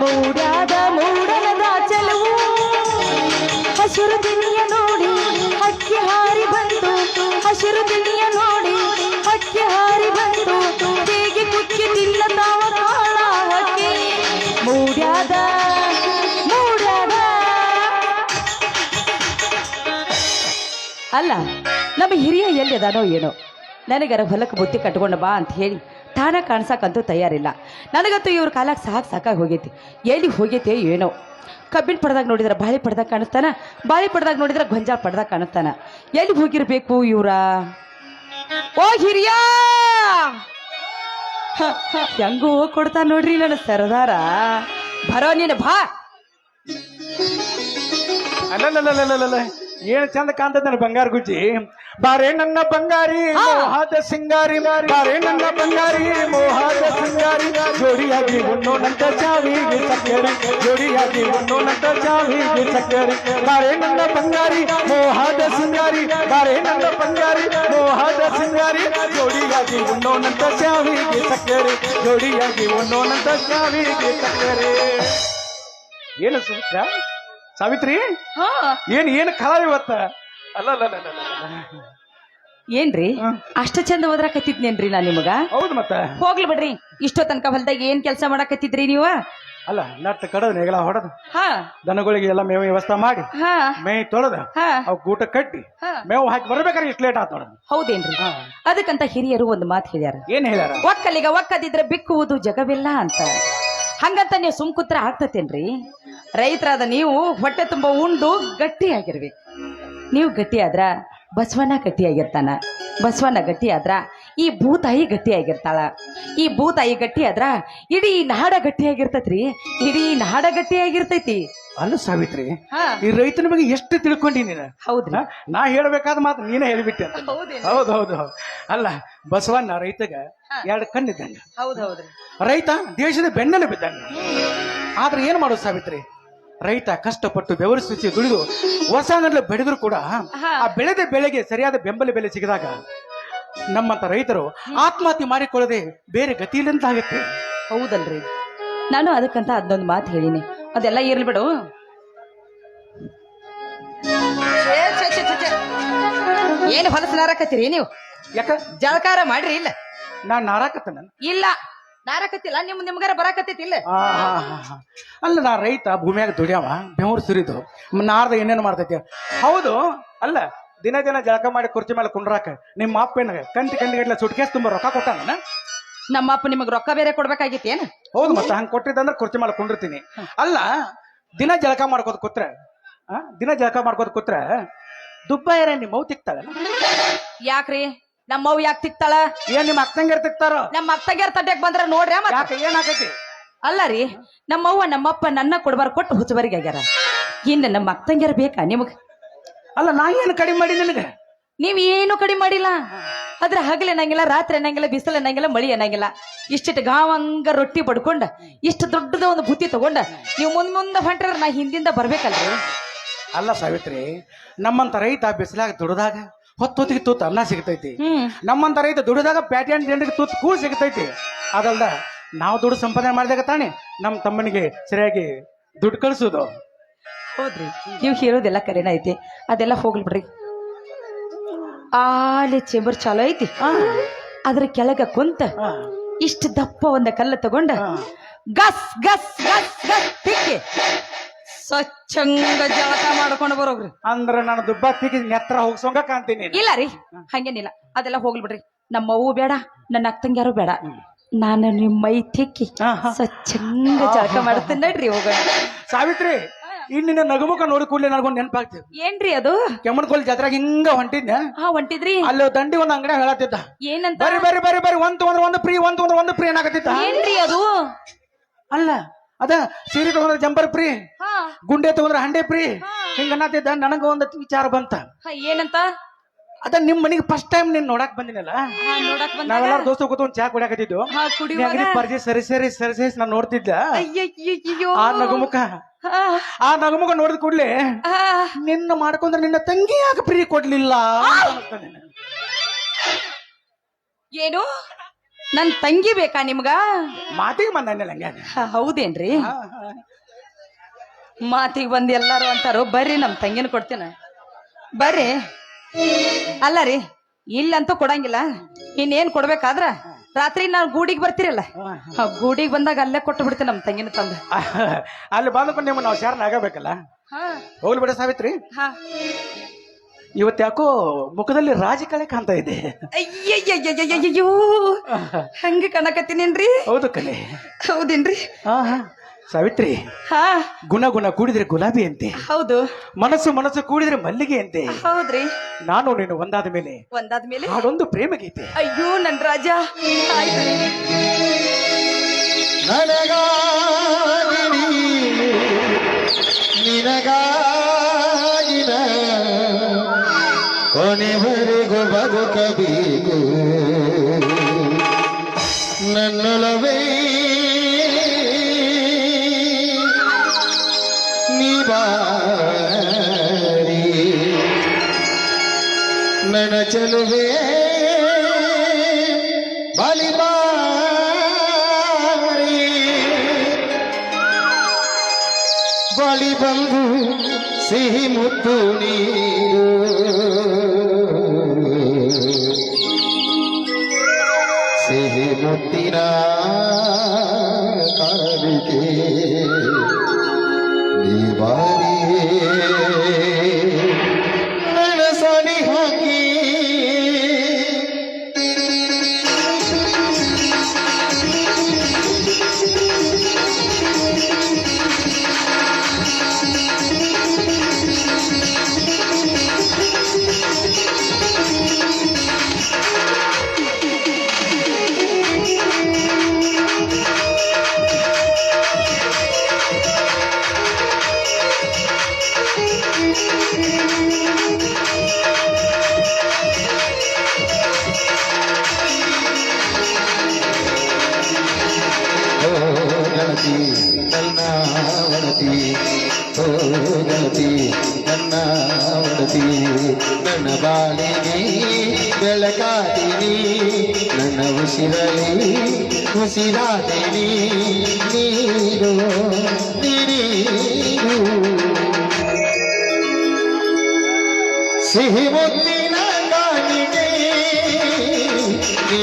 ಮೂಡಾದ ಮೂಡಲದ ಚೆಲುವು. ಹಸಿರು ದಿನಿಯ ನೋಡಿ ಹಕ್ಕಿ ಹಾರಿ ಬಂತು ಹಸಿರು ದಿನಿಯ ನೋಡಿ ಹಕ್ಕಿ ಹಾರಿ ಬಂತು ಹೇಗೆ ಕುಕ್ಕಿ ತಿನ್ನತಾವ ಕಾಳ ಹಕ್ಕಿ ಮೂಡ್ಯಾದ ಮೂಡ್ಯಾದ. ಅಲ್ಲ, ನಮ್ಮ ಹಿರಿಯ ಎಲ್ಲಿದಾನೋ ಏನೋ. ನನಗರ ಹೊಲಕ್ಕೆ ಬುತ್ತಿ ಕಟ್ಕೊಂಡು ಬಾ ಅಂತ ಹೇಳಿ ತಾನ ಕಾಣ್ಸಕ್ಕಂತೂ ತಯಾರಿಲ್ಲ. ನನಗಂತೂ ಇವ್ರ ಕಾಲಕ್ಕೆ ಸಾಕು ಸಾಕಾಗಿ ಹೋಗೈತಿ. ಎಲ್ಲಿ ಹೋಗೈತೆ ಏನೋ. ಕಬ್ಬಿನ ಪಡ್ದಾಗ ನೋಡಿದ್ರೆ ಬಾಳೆ ಪಡ್ದಾಗ ಕಾಣಿಸ್ತಾನ ಬಾಳೆ ಪಡ್ದಾಗ ನೋಡಿದ್ರೆ ಗೊಂಜಾಳ ಪಡ್ದಾಗ ಕಾಣಿಸ್ತಾನ ಎಲ್ಲಿ ಹೋಗಿರ್ಬೇಕು ಇವ್ರ? ಓ ಹಿರಿಯ! ಹೆಂಗೂ ಕೊಡ್ತಾ ನೋಡ್ರಿ ನನ್ನ ಸರದಾರ. ಬರೋ ನೀನು ಬಾ. ಅಲ್ಲ ಏನ್ ಚಂದ ಕಾಣ್ತದ ನನ್ನ ಬಂಗಾರ ಗುಜ್ಜಿ. ಬಾರೆ ನನ್ನ ಬಂಗಾರಿ. ಮೋಹದ ಸಿಂಗಾರಿ. ಬಾರೆ ನನ್ನ ಬಂಗಾರಿ ಮೋಹದ ಸಿಂಗಾರಿ. ಜೋಡಿಯಾಗಿ ಉಣ್ಣೋನಂತ ಚಾವಿಗೆ ಸಕ್ಕರೆ. ಜೋಡಿಯಾಗಿ ಉಣ್ಣೋನಂತ ಚಾವಿಗೆ ಸಕ್ಕರೆ. ಬಾರೆ ನನ್ನ ಬಂಗಾರಿ ಮೋಹದ ಸಿಂಗಾರಿ. ಬಾರೆ ನನ್ನ ಬಂಗಾರಿ ಮೋಹದ ಸಿಂಗಾರಿ. ಜೋಡಿಯಾಗಿ ಉಣ್ಣೋನಂತ ಚಾವಿಗೆ ಸಕ್ಕರೆ. ಜೋಡಿಯಾಗಿ ಉಣ್ಣೋನಂತ ಚಾವಿಗೆ ಸಕ್ಕರೆ. ಏನು ಸುಮಿತ್ರ ಸಾವಿತ್ರಿ? ಹಾ. ಏನ್ ಏನ್ ಕಲಾ ಇವತ್ತ? ಏನ್ರಿ. ಅಷ್ಟ ಚಂದ ಓದ್ರಾಕತ್ತಿದ್ನೇನ್ರಿ ನಾ ನಿಮಗ? ಹೌದು ಮತ್ತ. ಹೋಗ್ಲಿ ಬಿಡ್ರಿ. ಇಷ್ಟೋ ತನಕ ಹೊಲ್ದಾಗ ಏನ್ ಕೆಲಸ ಮಾಡಾಕತ್ತಿದ್ರಿ ನೀವ? ಅಲ್ಲ ನಟ್ ಕಡದ ನೆಗಲ ಹೊಡೆದು. ಹಾ. ದನಗಳಿಗೆ ಎಲ್ಲ ಮೇವು ವ್ಯವಸ್ಥೆ ಮಾಡಿ ಹಾ. ಮೇ ತೊಳೆದ ಹಾ. ಅವ್ ಗೂಟ ಕಟ್ಟಿ ಹಾ. ಮೇವು ಹಾಕಿ ಬರ್ಬೇಕಾದ್ರೆ ಇಷ್ಟು ಲೇಟ್ ಆತ ನೋಡ. ಹೌದೇನ್ರಿ? ಅದಕ್ಕಂತ ಹಿರಿಯರು ಒಂದು ಮಾತು ಹೇಳ್ಯಾರ. ಏನ್ ಹೇಳ್ಯಾರ? ಒಕ್ಕಲಿಗ ಒಕ್ಕದಿದ್ರೆ ಬಿಕ್ಕುವುದು ಜಗವಿಲ್ಲ ಅಂತ. ಹಂಗಂತ ನೀವು ಸುಮ್ ಕುತ್ರ ಆಗ್ತತೇನ್ರಿ? ರೈತರಾದ ನೀವು ಹೊಟ್ಟೆ ತುಂಬಾ ಉಂಡು ಗಟ್ಟಿಯಾಗಿರ್ಬೇಕು. ನೀವು ಗಟ್ಟಿಯಾದ್ರ ಬಸವಣ್ಣ ಗಟ್ಟಿಯಾಗಿರ್ತಾನ ಬಸವಣ್ಣ ಗಟ್ಟಿಯಾದ್ರ ಈ ಭೂತಾಯಿ ಗಟ್ಟಿಯಾಗಿರ್ತಾಳ ಈ ಭೂತಾಯಿ ಗಟ್ಟಿಯಾದ್ರ ಇಡೀ ನಾಡ ಗಟ್ಟಿಯಾಗಿರ್ತೈತ್ರಿ ಇಡೀ ನಾಡ ಗಟ್ಟಿಯಾಗಿರ್ತೈತಿ ಅಲ್ಲ ಸಾವಿತ್ರಿ ಈ ರೈತನ ಬಗ್ಗೆ ಎಷ್ಟು ತಿಳ್ಕೊಂಡಿ ನೀನು? ಹೌದ್ರಿ. ಹಾ? ನಾ ಹೇಳ್ಬೇಕಾದ ಮಾತು ನೀನೇ ಹೇಳ್ಬಿಟ್ಟೆ? ಹೌದು ಹೌದು ಹೌದು. ಅಲ್ಲ ಬಸವಣ್ಣ ರೈತಗ ಎರಡು ಕಣ್ಣಿದ್ದಂಗ ಹೌದ್ ರೈತ ದೇಶದ ಬೆನ್ನೆಲೆ ಬಿದ್ದಂಗ ಆದ್ರೆ ಏನ್ ಮಾಡೋದು ಸಾವಿತ್ರಿ? ರೈತ ಕಷ್ಟಪಟ್ಟು ಬೆವರು ಸುಚಿ ದುಡಿದು ಹೊಸಗಂಡ್ಲೆ ಬೆಳೆದ್ರು ಕೂಡ ಆ ಬೆಳೆದ ಬೆಳೆಗೆ ಸರಿಯಾದ ಬೆಂಬಲ ಬೆಲೆ ಸಿಗದಾಗ ನಮ್ಮಂತ ರೈತರು ಆತ್ಮಹತ್ಯೆ ಮಾಡಿಕೊಳ್ಳದೆ ಬೇರೆ ಗತಿ ಇಲ್ಲಂತ ಆಗುತ್ತೆ. ಹೌದಲ್ರಿ? ನಾನು ಅದಕ್ಕಂತ ಅದೊಂದು ಮಾತು ಹೇಳಿನಿ. ಅದೆಲ್ಲ ಇರ್ಲಿ ಬಿಡು. ಏನು. ಹೊಲಸು ನಾರಕತ್ತೀರಿ ನೀವು? ಯಾಕ? ಜಳಕಾರ ಮಾಡ್ರಿ ಇಲ್ಲ? ನಾನು ನಾರಾಕತ್ತ ಇಲ್ಲ. ನಾರಕತ್ತಿಲ್ಲ ನಿಮ್ ನಿಮ್ಗಾರ ಬರಾಕತ್ತೈತಿ ಇಲ್ಲ? ಆ. ಅಲ್ಲ ನಾ ರೈತ ಭೂಮಿಯಾಗ ದುಡಿಯವ ಬೆವರು ಸುರಿದು ನಾರ್ದ ಏನೇನು ಮಾಡ್ತೈತಿ. ಹೌದು ಅಲ್ಲ ದಿನ ದಿನ ಜಳಕ ಮಾಡಿ ಕುರ್ಚಿ ಮೇಲೆ ಕುಂಡ್ರಾಕ ನಿಮ್ಮ ಅಪ್ಪನ ಕಂತಿ ಕಂಡಿಗಟ್ಲೆ ಸುಟ್ಕೇಸ್ ತುಂಬ ರೊಕ್ಕ ಕೊಟ್ಟಾನ? ನಮ್ಮ ಅಪ್ಪ ನಿಮಗ್ ರೊಕ್ಕ ಬೇರೆ ಕೊಡ್ಬೇಕಾಗಿತ್ತು ಏನ್? ಹೌದು ಮತ್ತೆ ಹಂಗೆ ಕೊಟ್ಟಿದ್ದಂದ್ರೆ ಕುರ್ಚಿ ಮೇಲೆ ಕುಂಡಿರ್ತೀನಿ. ಅಲ್ಲ ದಿನ ಜಳಕ ಮಾಡ್ಕೋತ ಕೂತ್ರೆ ಆ, ದಿನ ಜಳಕ ಮಾಡ್ಕೋತ ಕೂತ್ರೆ ದುಬ್ಬ ಏರ ನಿಮ್ಮ ಮೌ ತಿಕ್ತಾಳ ಯಾಕ್ರಿ? ನಮ್ಮವ್ ಯಾಕೆ ತಿಕ್ತಾಳ? ಏನ್ ನಿಮ್ಮ ಅಕ್ಕಂಗಿರ್ ತಿಕ್ತಾರ? ನಮ್ಮ ಅತ್ತಗ್ಯಾರ ತಡ್ಯಾಕ್ ಬಂದ್ರ ನೋಡ್ರಿ ಯಾಕೆ ಏನಾಗೈತಿ ಅಲ್ಲ ರೀ ನಮ್ಮವ್ವ ನಮ್ಮಪ್ಪ ನನ್ನ ಕೊಡ್ಬಾರ ಕೊಟ್ಟು ಹುಚ್ಚಬರಿಗೆ ಆಗ್ಯಾರ. ಇನ್ನು ನಮ್ಮ ಅತ್ತಂಗ್ಯಾರ ಬೇಕಾ ನಿಮಗ್? ಅಲ್ಲ ನಾ ಏನು ಕಡಿಮೆ ಮಾಡಿ ನಿನಗೆ? ನೀವ್ ಏನು ಕಡಿಮೆ ಮಾಡಿಲ್ಲ. ಆದ್ರೆ ಹಗಲು ಅನ್ನಂಗಿಲ್ಲ ರಾತ್ರಿ ಅನ್ನಂಗಿಲ್ಲ ಬಿಸಿಲು ಅನ್ನಂಗಿಲ್ಲ ಮಳಿ ಅನ್ನಂಗಿಲ್ಲ. ಇಷ್ಟಿಟ್ಟು ಗಾವಂಗ ರೊಟ್ಟಿ ಬಡ್ಕೊಂಡ ಇಷ್ಟು ದೊಡ್ಡದ ಒಂದು ಬುತ್ತಿ ತಗೊಂಡ ನೀವು ಮುಂದ್ ಮುಂದೆ ಹೊಂಟ್ರ ನಾ ಹಿಂದಿಂದ ಬರ್ಬೇಕಲ್ರಿ? ಅಲ್ಲ ಸಾವಿತ್ರಿ ನಮ್ಮಂತ ರೈತ ಬಿಸಿಲಾಗ ದುಡಿದಾಗ ಹೊತ್ತೊತ್ತಿಗೆ ತೂತು ಅನ್ನ ಸಿಗ್ತೈತಿ. ನಮ್ಮಂತ ರೈತ ದುಡಿದಾಗ ಪ್ಯಾಟಿಯನ್ ಜನರಿಗೆ ತೂತು ಕೂಡ ಸಿಗ್ತೈತಿ. ಅದಲ್ದ ನಾವು ದುಡ್ಡು ಸಂಪಾದನೆ ಮಾಡಿದಾಗ ತಾನೆ ನಮ್ಮ ತಮ್ಮನಿಗೆ ಸರಿಯಾಗಿ ದುಡ್ಡು ಕಳಿಸೋದು. ಹೌದ್ರಿ. ನೀವು ಹೇಳೋದೆಲ್ಲ ಕರೆನ ಐತಿ. ಅದೆಲ್ಲ ಹೋಗ್ಲಿ ಬಿಡ್ರಿ. ಆಲೆ ಚೇಂಬರ್ ಚಾಲು ಐತಿ. ಅದ್ರ ಕೆಳಗ ಕುಂತ ಇಷ್ಟು ದಪ್ಪ ಒಂದ ಕಲ್ಲ ತಗೊಂಡ ಗಸ್ ಗಸ್ ಗಸ್ ಗಸ್ ತಿಕ್ಕಿ. ಸ್ವಚ್ಛಂಗ ಜಳಕ ಮಾಡ್ಕೊಂಡು ಬರೋಗ್ರಿ. ಅಂದ್ರ ನಾನು ದುಬ್ಬತ್ತಿಗೆ ನೆತ್ರ ಹೋಗ್ಸೋಂಗ ಕಾಣ್ತೀನಿ ಇಲ್ಲ ರೀ ಹಂಗೇನಿಲ್ಲ. ಅದೆಲ್ಲ ಹೋಗ್ಲಿ ಬಿಡ್ರಿ ನಮ್ಮ ಅವ್ವು ಬೇಡ ನನ್ನ ಅಕ್ಕಂಗ್ಯಾರು ಬೇಡ. ನಾನು ನಿಮ್ಮ ಮೈ ತಿಕ್ಕಿ. ಸ್ವಚ್ಛಂಗ ಜಳಕ ಮಾಡ್ತೀನಿ ನಡ್ರಿ ಹೋಗ. ಸಾವಿತ್ರಿ ಇನ್ ನಿನ್ನ ನಗುಮುಖ ನೋಡಿ ಕೂಡಲೇ ನನಗೊಂದು ನೆನಪಾಗ್ತದೆ. ಏನ್ರಿ ಅದು? ಕೆಮ್ಮನ್ಕೋಲ್ ಜಾತ್ರೆಗೆ ಹಿಂಗ ಹೊಂಟಿದ್ನ? ಹಾ ಹೊಂಟಿದ್ರಿ. ಅಲ್ಲಿ ದಂಡಿ ಒಂದು ಅಂಗಡಿ ಹೇಳತ್ತಿದ್ದ. ಏನಂತ? ಬರಿ ಬರಿ ಬರಿ ಬರಿ ಒಂದು ಒಂದು ಒಂದು ಫ್ರೀ ಒಂದು ಒಂದು ಫ್ರೀ ಏನಾಗತ್ತಿದ್ದ ಏನ್ರಿ ಅದು? ಅಲ್ಲ ಅದ ಸೀರೆ ತಗೊಂಡ್ರೆ ಜಂಬರ್ ಫ್ರೀ ಹಾ. ಗುಂಡೆ ತಗೊಂಡ್ರೆ ಹಂಡೆ ಫ್ರೀ ಹಿಂಗ ಅನ್ನತ್ತಿದ್ದ ನನಗ ಒಂದ್ ವಿಚಾರ ಬಂತ. ಹಾ, ಏನಂತ? ಅದ ನಿಮ್ ಮನೆಗೆ ಫಸ್ಟ್ ಟೈಮ್ ನೀನ್ ನೋಡಕ್ ಬಂದಿನಲ್ಲ? ಹಾ, ನೋಡಕ್ ಬಂದಾಗ? ನಾವೆಲ್ಲ ದೋಸ್ತ ಕೂತ್ಕೊಂಡು ಚಾ ಕುಡಿಯಾಕತ್ತಿದ್ವು ಹಾ ಕುಡಿಯುವಾಗ? ಪರಿಚಯ ಸರಿ ಸರಿ ಸರಿ ಸರಿ ನಾನ್ ನೋಡ್ತಿದ್ದ. ಅಯ್ಯಯ್ಯಯ್ಯೋ. ಆ ನಗುಮುಖ ಹಾ, ಆ ನಗುಮುಖ ನೋಡಿದ ಕೂಡ್ಲೆ ಹಾ. ನಿನ್ನ ಮಾಡ್ಕೊಂಡ್ರೆ ನಿನ್ನ ತಂಗಿ ಯಾಕೆ ಫ್ರೀ ಕೊಡ್ಲಿಲ್ಲ ಅಂತ. ಏನು? ನನ್ ತಂಗಿ ಬೇಕಾ ನಿಮ್ಗ? ಮಾತಿಗೆ ಬಂದಲ್ಲ ಹಂಗೆ ಹ, ಹೌದೇನ್ರಿ? ಮಾತಿಗೆ ಬಂದು ಎಲ್ಲಾರು ಅಂತಾರೋ ಬರ್ರಿ ನಮ್ ತಂಗಿನ ಕೊಡ್ತೇನೆ. ಬರ್ರಿ. ಅಲ್ಲ ರೀ ಇಲ್ಲಂತೂ ಕೊಡಂಗಿಲ್ಲ. ಇನ್ನೇನ್ ಕೊಡ್ಬೇಕಾದ್ರ ರಾತ್ರಿ ನಾವು ಗೂಡಿಗೆ ಬರ್ತೀರಲ್ಲ? ಆ ಗೂಡಿಗೆ ಬಂದಾಗ ಅಲ್ಲೇ ಕೊಟ್ಟು ಬಿಡ್ತೇನೆ ನಮ್ ತಂಗಿನ ತಂದ. ಅಲ್ಲಿ ಬಂದ್ಕೊಂಡು ನಿಮ್ಮ ನಾವು ಶಾರನ ಆಗಬೇಕಲ್ಲ ಹೋಗ್ಲಿ ಬಿಡ ಸಾವಿತ್ರಿ. ಇವತ್ತು ಯಾಕೋ ಮುಖದಲ್ಲಿ ರಾಜಕಳೆ ಕಾಣ್ತಾ ಇದೆ. ಅಯ್ಯಯ್ಯಯ್ಯಯ್ಯಯ್ಯೋ ಹಂಗ ಕಣಕತ್ತೀನೇನ್ರಿ? ಹೌದು ಕಲೆ ಹೌದೇನ್ರಿ? ಹಾ ಹಾ. ಸಾವಿತ್ರಿ ಹಾ. ಗುಣ ಗುಣ ಕೂಡಿದ್ರೆ ಗುಲಾಬಿ ಅಂತೆ. ಹೌದು. ಮನಸ್ಸು ಮನಸ್ಸು ಕೂಡಿದ್ರೆ ಮಲ್ಲಿಗೆ ಅಂತೆ. ಹೌದ್ರಿ. ನಾನು ನೀನು ಒಂದಾದ ಮೇಲೆ. ಒಂದಾದ ಮೇಲೆ? ಪ್ರೇಮ ಗೀತೆ. ಅಯ್ಯೋ ನನ್ ರಾಜ. ಆಯ್ತು. ನನ್ನಲವೇ ನನ್ನೊಲವೇ ನಿವಾರಿ. ನನ್ನ ಚಲುವೆ ಬಲಿಬಾರಿ. ಬಲಿ ಬಂದು ಸಿಹಿ ಮುತ್ತು ನೀರು. মতিরা করবিকে বিবারিয়ে ಗೆಳತಿ ನನ್ನ ಒಡತಿ ಓ ಗೆಳತಿ ನನ್ನ ಒಡತಿ ನನ್ನ ಬಾಳಿಗೆ ಬೆಳಕಾದಿನಿ ನನ್ನ ಉಸಿರಲಿ ಉಸಿರಾದಿನಿ ನೀರು ನೀರು. ಸಿಹಿ ಮುತ್ತಿನ ಕಾಣಿಗೆ ನೀ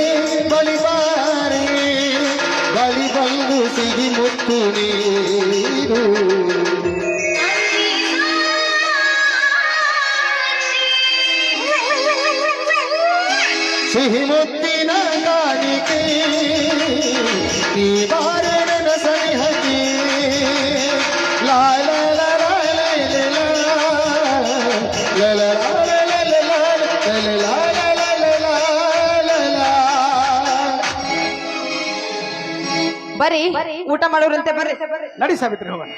ಸಿಗಿ ಮುತ್ತು ನೀರು ಬರ್ರಿ ಊಟ ಮಾಡೋರಂತೆ ಬರ್ರಿ ನಡಿ ಸಾವಿತ್ರಿ ಹೋಗೋಣ.